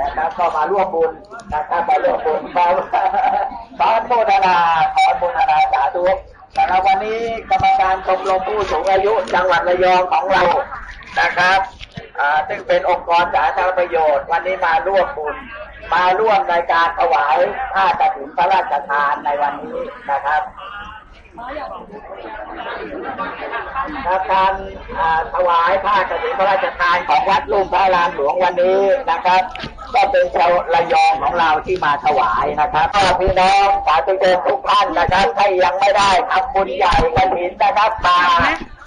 นะครับก็มาร่วมบุญนะครับมาร่วมบุญมาขอนุโมทนาขออนุโมทนาสาธุนะครับวันนี้กรรมการชมรมผู้สูงอายุจังหวัดระยองของเรานะครับซึ่งเป็นองค์กรสาธารณประโยชน์ วันนี้มาร่วมบุญมาร่วมในการถวายผ้ากฐินพระราชทานในวันนี้นะครับ การถวายผ้ากฐินพระราชทานของวัดลุ่มพระอารามหลวงวันนี้นะครับ ก็เป็นชาวระยองของเราที่มาถวายนะครับก็พี่น้องสาธุชนทุกท่านนะครับถ้ายังไม่ได้ทำบุญใหญ่กฐินนะครับมา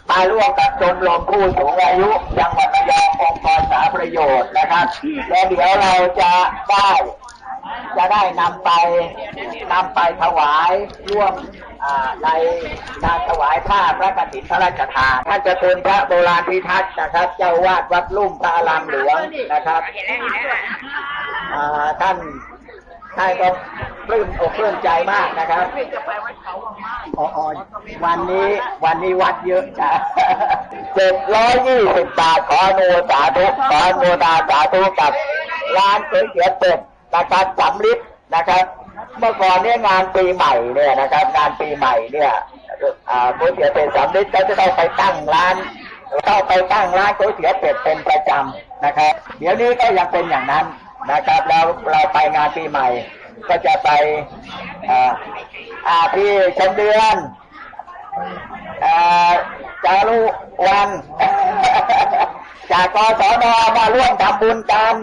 มาร่วมกับชมรมผู้สูงอายุจังหวัดระยององค์กรสาประโยชน์นะครับและเดี๋ยวเราจะได้จะได้นำไปนำไปถวายร่วม ในการถวายผ้าพระกฐินพระราชทาน ท่านจะเป็นพระโบราณพิทักษ์นะครับ เจ้าวาดวัดลุ่มพระอารามหลวงนะครับท่านท่านก็ปลื้มอกปลื้มใจมากนะครับอ๋อวันนี้วันนี้วัดเยอะจ้ะเจ็ดร้อยยี่สิบบาทขออนุโมสาธุขออนุโนาสาธุกับร้านก๋วยเตี๋ยวเป็ดนะครับสำลิดนะครับ เมื่อก่อนเนี่ยงานปีใหม่เนี่ยนะครับ งานปีใหม่เนี่ยอ่าก๋วยเตี๋ยวเป็ดสำลิดก็จะต้องไปตั้งร้านต้องไปตั้งร้านก๋วยเตี๋ยวเป็ดเป็นประจำนะครับ เดี๋ยวนี้ก็ยังเป็นอย่างนั้นนะครับแล้วเราไปงานปีใหม่ ก็จะไปอ่าอ่าพี่ชมเดือนอ่อจารุวันจากกศนมาร่วมทำบุญกัน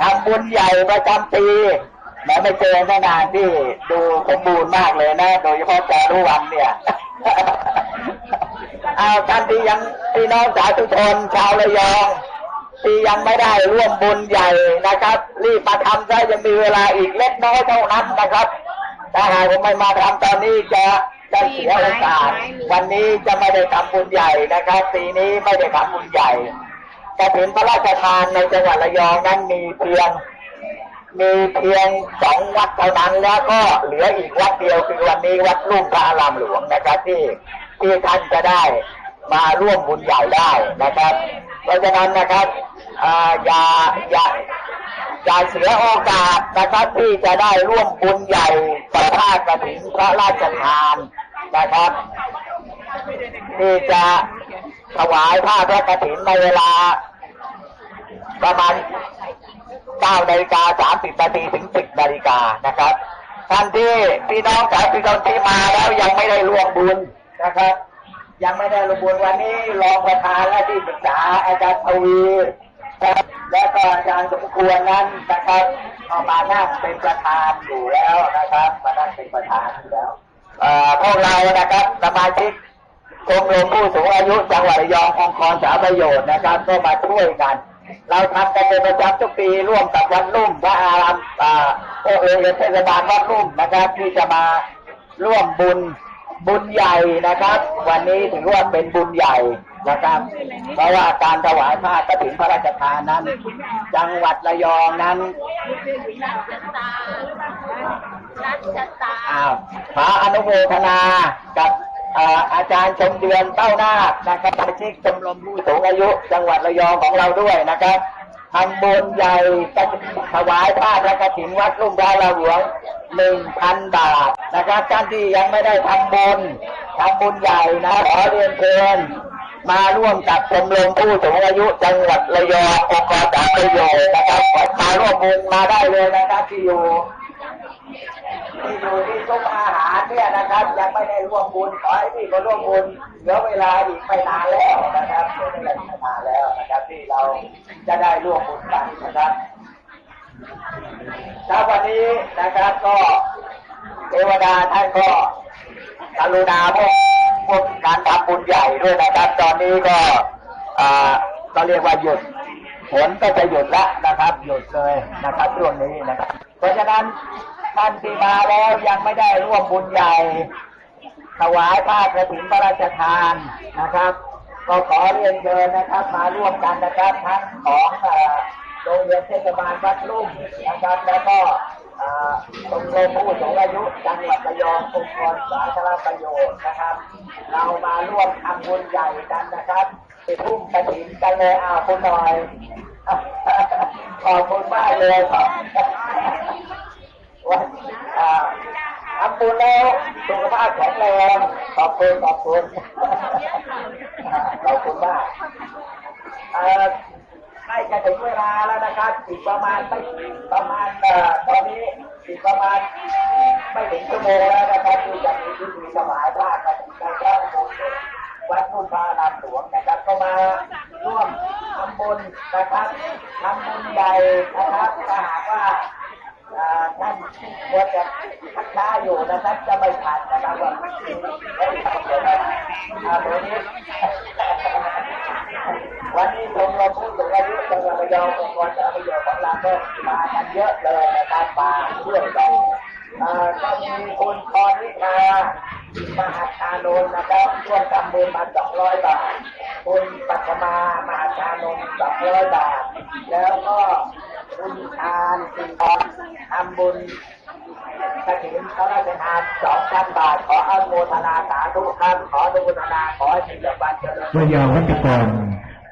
ทำบุญใหญ่ประจำปี แม้ไม่เจอแม่นานที่ดูสมบูรณ์มากเลยนะ โดยเฉพาะจารุวันเนี่ย เอาท่านที่ยังพี่น้องสาธุชนชาวระยองที่ยังไม่ได้ร่วมบุญใหญ่นะครับ รีบมาทำซะยังมีเวลาอีกเล็กน้อยเท่านั้นนะครับถ้าหากว่าไม่มาทำตอนนี้จะจะเสียโอกาสวันนี้จะไม่ได้ทำบุญใหญ่นะครับปีนี้ไม่ได้ทำบุญใหญ่กระถินพระราชทานในจังหวัดระยองนั้นมีเพียง มีเพียงสองวัดเท่านั้นแล้วก็เหลืออีกวัดเดียวคือวันนี้วัดลุ่มพระอารามหลวงนะครับที่ที่ท่านจะได้มาร่วมบุญใหญ่ได้นะครับ เพราะฉะนั้นนะครับอย่าอย่าอย่าเสียโอกาสนะครับที่จะได้ร่วมบุญใหญ่ต่อภาคกฐินพระราชทานนะครับที่จะถวายผ้าพระกฐินในเวลาประมาณ 9นาฬิกา30นาทีถึง 10นาฬิกานะครับ ท่านที่พี่น้องสาธุชนที่มาแล้วยังไม่ได้ร่วมบุญนะครับ ยังไม่ได้ร่วมบุญวันนี้รองประธานและที่ปรึกษาอาจารย์ทวีและก็อาจารย์สมควรนั้นนะครับเอามานั่งเป็นประธานอยู่แล้วนะครับมานั่งเป็นประธานอยู่แล้วพวกเรานะครับสมาชิกชมรมผู้สูงอายุจังหวัดระยององค์กรสาประโยชน์นะครับ ก็มาช่วยกัน เราทำกันเป็นประจำทุกปีร่วมกับวัดลุ่มพระอารามอ่าโอเอเทศบาลวัดลุ่มนะครับที่จะมาร่วมบุญบุญใหญ่นะครับ วันนี้ถือว่าเป็นบุญใหญ่นะครับ เพราะว่าการถวายผ้ากฐินพระราชทานนั้น จังหวัดระยองนั้นรัชตาอ้าวขออนุโมทนากับเอาจารย์ชมเดือนเต้านาคนะครับสมาชิกชมรมผู้สูงอายุ จังหวัดระยองของเราด้วยนะครับทำบุญใหญ่ถวายผ้าพระกฐินวัดลุ่มพระหลวงหนึ่งพันบาทนะครับท่านที่ยังไม่ได้ทำบุญทำบุญใหญ่นะขอเรียนเชิญมาร่วมกับชมรมผู้สูงอายุจังหวัดระยององค์กรสาประโยชน์นะครับมาร่วมบุญมาได้เลยนะครับที่อยู่ ที่อยู่ที่ซุ้มอาหารเนี่ยนะครับ ยังไม่ได้ร่วมบุญขอให้พี่ก็ร่วมบุญเหลือเวลาอีกไม่นานแล้วนะครับเหลือเวลาอีกไม่นานแล้วนะครับที่เราจะได้ร่วมบุญกันนะครับครับวันนี้นะครับก็เทวดาท่านก็กรุณาพวกพวกการทำบุญใหญ่ด้วยนะครับ ตอนนี้ก็อ่าก็เรียกว่าหยุดฝนก็จะหยุดละนะครับ หยุดเลยนะครับช่วงนี้นะครับ เพราะฉะนั้นท่านที่มาแล้วยังไม่ได้ร่วมบุญใหญ่ ถวายผ้ากระถิ่นพระราชทานนะครับ ก็ขอเรียนเชิญนะครับ มาร่วมกันนะครับทั้งของโรงเรียนเทศบาลวัดลุ่มนะครับ แล้วก็เอ่อชมรมผู้สูงอายุจังหวัดระยององค์กรสาธารณประโยชน์นะครับ เรามาร่วมทำบุญใหญ่กันนะครับไปทุ่มกระถิ่นกันเลยอ้าวคุณหน่อยขอบคุณมากเลยครับ วันอ่าทำบุญแล้วสุขภาพแข็งแรงขอบคุณขอบคุณขอบคุณมากเอ่อใกล้จะถึงเวลาแล้วนะครับอีกประมาณไม่ประมาณตอนนี้อีกประมาณไม่ถึงชั่วโมงแล้วนะครับที่จะมีพิธีถวายพระกันนะครับวัดพุทธารามหลวงนะครับก็มาร่วมทำบุญนะครับทำบุญใหญ่นะครับถ้าหากว่า ท่านควรจะพักช้าอยู่นะครับจะไม่ผ่านนะครับว่าไม่ผ่านนะครับวันนี้วันนี้ชมเรมผู้สูงอายุจังหวัดระยององค์กรสาธาระยชน์ของเราก็มากันเยอะเลยนะครับมาช่วยกันอ่าก็มีคุณพรวิชามหาชานนนะครับร่วมทำบุญมา200บาท คุณปัทมามหาชานนท์200บาท แล้วก็ คุณชาญสิงห์ทองทำบุญกระถิ่นพระราชทานสองพันบาท ขออนุโมทนาสาธุครับขออนุโมทนาขอให้มีแต่วันเจริญระยองวัชกร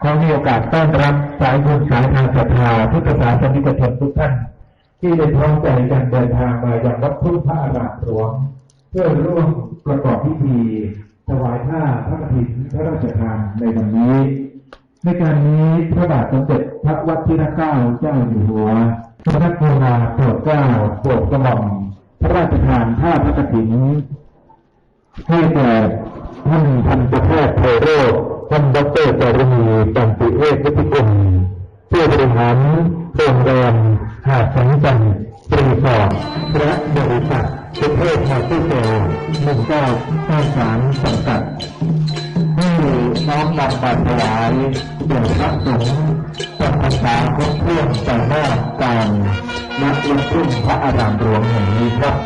ขอมีโอกาสต้อนรับสายบุญสายทางศรัทธาพุทธศาสนิกชนทุกท่าน ที่ได้พร้อมใจกันเดินทางมาอย่างวัดพุทธพระอารามหลวงเพื่อร่วมประกอบพิธีถวายผ้าพระกฐินพระราชทานในวันนี้ ในการนี้พระบาทสมเด็จพระวชิรเกล้าเจ้าอยู่หัวทรงพระกรุณาโปรดเกล้าโปรดกระหม่อมพระราชทานผ้าพระกฐินให้แก่ท่านพันประเทศโทโรท่านดรจารุณีตันติเวชวิทยกุลผู้บริหารโรงแรมหาดสังจันทร์รีสอร์ทและบริษัทประเทศมาตุเตลหนึ่งเก้าห้าสามสังกัด ให้น้อมนำมาถวายแด่พระสงฆ์จำพรรษาครบถ้วนแต่หน้าการนักลุกขึ้นพระอารามหลวงแห่งนี้ครับ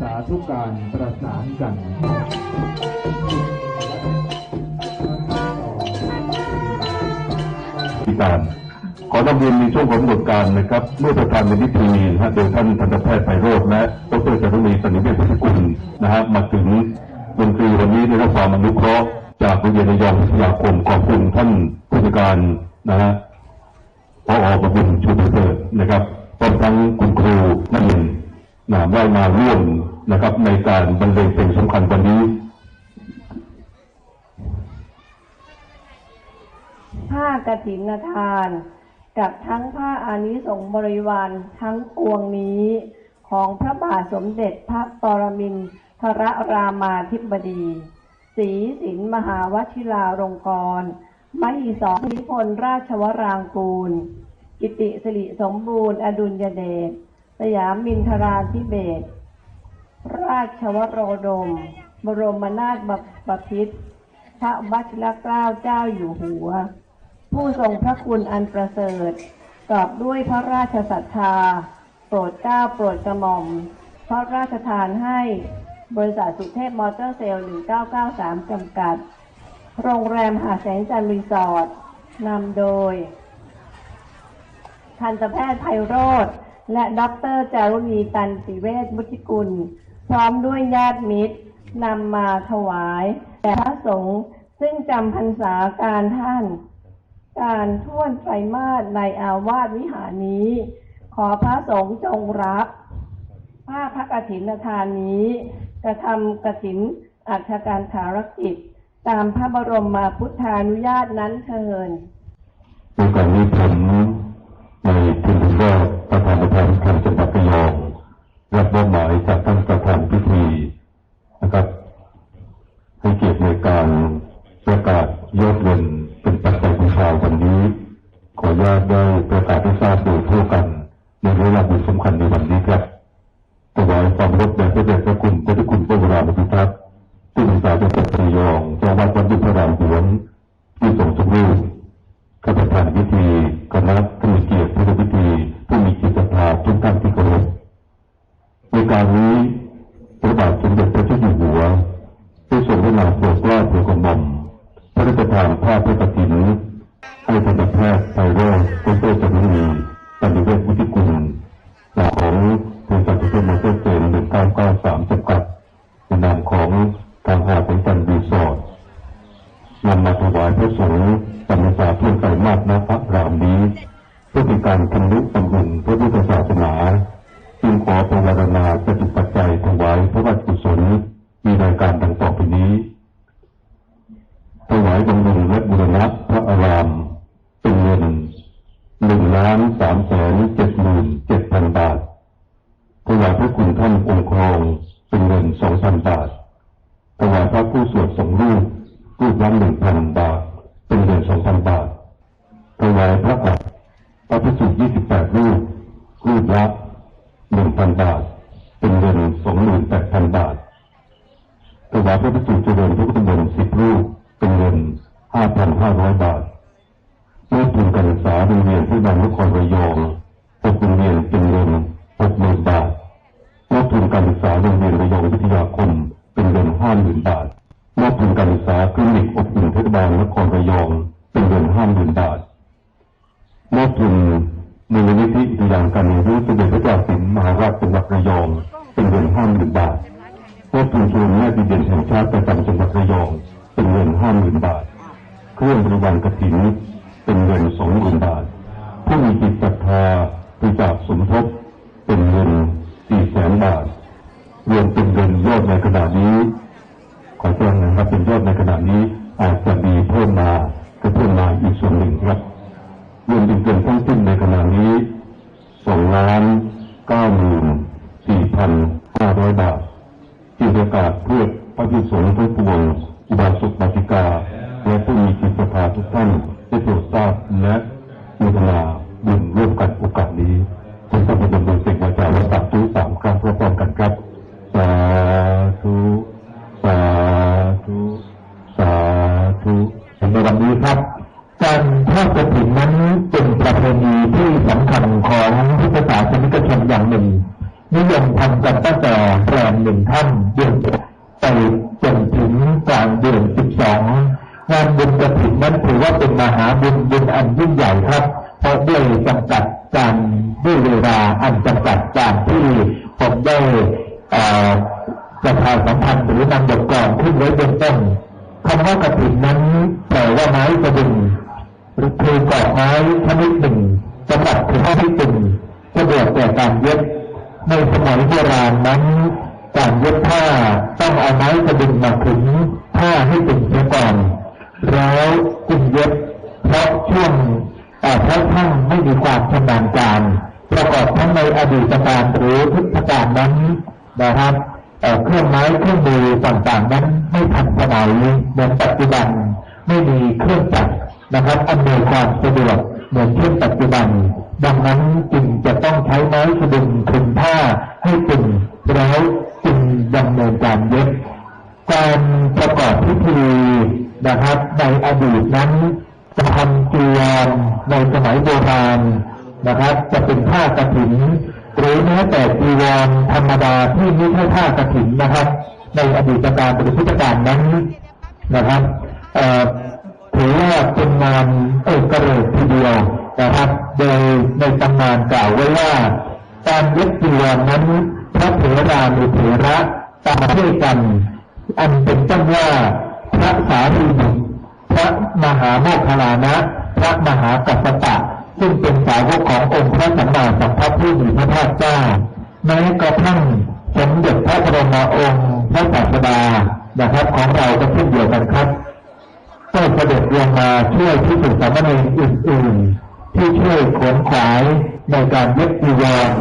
สาธุการประสานกันพิการขอนำเรียนในช่วงของกำหนดการนะครับ เมื่อประธานในพิธีนะฮะโดยท่านทันตแพทย์ไพโรจน์และดรจารุณีสันิเวศพุทธกุลนะฮะมาถึงดนตรีวันนี้ได้รับความอนุเคราะห์จากโรงเรียนระยองวิทยาคมขอบคุณท่านผู้จัดการนะฮะพอประบุญชูประเสริฐนะครับพร้อมทั้งคุณครูนักเรียน นะได้มาร่วมนะครับ ในการบรรเลงเพลงสำคัญวันนี้ ผ้ากฐินทาน กับทั้งผ้าอานิสงส์บริวารทั้งปวงนี้ ของพระบาทสมเด็จพระปรมินทรรามาธิบดีศรีสินมหาวชิราลงกรณ์มหิสรนิพนธ์ราชวรางกูล กิติสิริสมบูรณ์ อดุลยเดช สยามมินทราธิเบศราชวโรดม บรมนาถบพิตรพระวชิรเกล้าเจ้าอยู่หัว ผู้ทรงพระคุณอันประเสริฐกอบด้วยพระราชศรัทธา โปรดเกล้าโปรดกระหม่อม พระราชทานให้บริษัทสุเทพมอเตอร์เซลล์ 1993 จำกัด โรงแรมหาแสงจันทร์รีสอร์ทนำโดย ทันตแพทย์ไพโรธ และด็อกเตอร์จารุณีตันติเวชมุติกุล พร้อมด้วยญาติมิตรนำมาถวายแด่พระสงฆ์ซึ่งจำพรรษาการท่าน การท่วนไตรมาสในอาวาสวิหารนี้ ขอพระสงฆ์จงรับผ้าพระกฐินทานนี้ กระทำกฐินอัชการภารกิจ ตามพระบรมมาพุทธานุญาตนั้นเทินในการนี้ผม กฐินให้ทันตแพทย์ไพโรจน์ดรจันทนีตันติเวชวุฒิกุลจากของบริษัทที่เป็นมอเตอร์เจ ดระยอง เป็นเงินห้าหมื่นบาทมอบทุนชมรมแม่ดีเด่นแห่งชาติประจำจังหวัดระยอง เป็นเงินห้าหมื่นบาท เครื่องบริวารกฐินเป็นเงินสองหมื่นบาท ผู้มีจิตศรัทธาบริจาคสมทบเป็นเงินสี่แสนบาท รวมเป็นเงินยอดในขณะนี้ ขอแจ้งนะครับเป็นยอดในขณะนี้อาจจะมีเพิ่มมาก็เพิ่มมาอีกส่วนหนึ่งครับรวมเป็นเงินทั้งสิ้นในขณะนี้สองล้านเก้าหมื่น สี่พันห้าร้อยบาทที่ประกาศเพื่อพระพิสงฆ์ทั้งปวงอุบาสกบาติกา และผู้มีจิตศรัทธาทุกท่านได้โปรดทราบและมูทนา ไม้กระดึงหรือคือกอกไม้ชนิดหนึ่งสำหรับถือที่ตึงสะดวกแก่การเย็บในสมัยโบราณนั้นการเย็บผ้าต้องเอาไม้กระดึงมาขึงผ้าให้ตึงเสียก่อนแล้วจึงเย็บเพราะช่วงแต่เพราะช่างไม่มีความชำนาญการ ประกอบทั้งในอดีตการหรือพุทธกาลนั้นนะครับเอ่อเครื่องไม้เครื่องมือต่างๆนั้นไม่ทันสมัยเหมือนปัจจุบัน ไม่มีเครื่องจักรนะครับอำนวยความสะดวกเหมือนเช่นปัจจุบัน ดังนั้นจึงจะต้องใช้ไม้สะดึงคลุมผ้าให้ตึงแล้วจึงดำเนินการเย็บการประกอบพิธีนะครับ ในอดีตนั้นจะทำจีวรในสมัยโบราณนะครับ จะเป็นผ้ากฐิน หรือแม้แต่จีวรธรรมดาที่ไม่ใช่ผ้ากฐินนะครับ ในอดีตการหรือพุทธกาลนั้นนะครับ ถือว่าเป็นงานเอกเริกทีเดียวนะครับ โดยในตำนานกล่าวไว้ว่า การย็บจีวรนั้นพระเถรานุเถระตามช่วยกัน อันเป็นต้นว่าพระสารีบุตรพระมหาโมคคลานะ พระมหากัสสปะซึ่งเป็นสาวกขององค์พระสัมมาสัมพุทธผู้มีพระภาคเจ้าแม้กระทั่งสมเด็จพระบรมองค์พระศาสดานะครับของเราก็เช่นเดียวกันครับ ก็เสด็จลงมาช่วยที่สุสามเณรอื่นๆ ที่ช่วยขนขวายในการเย็ดจีวร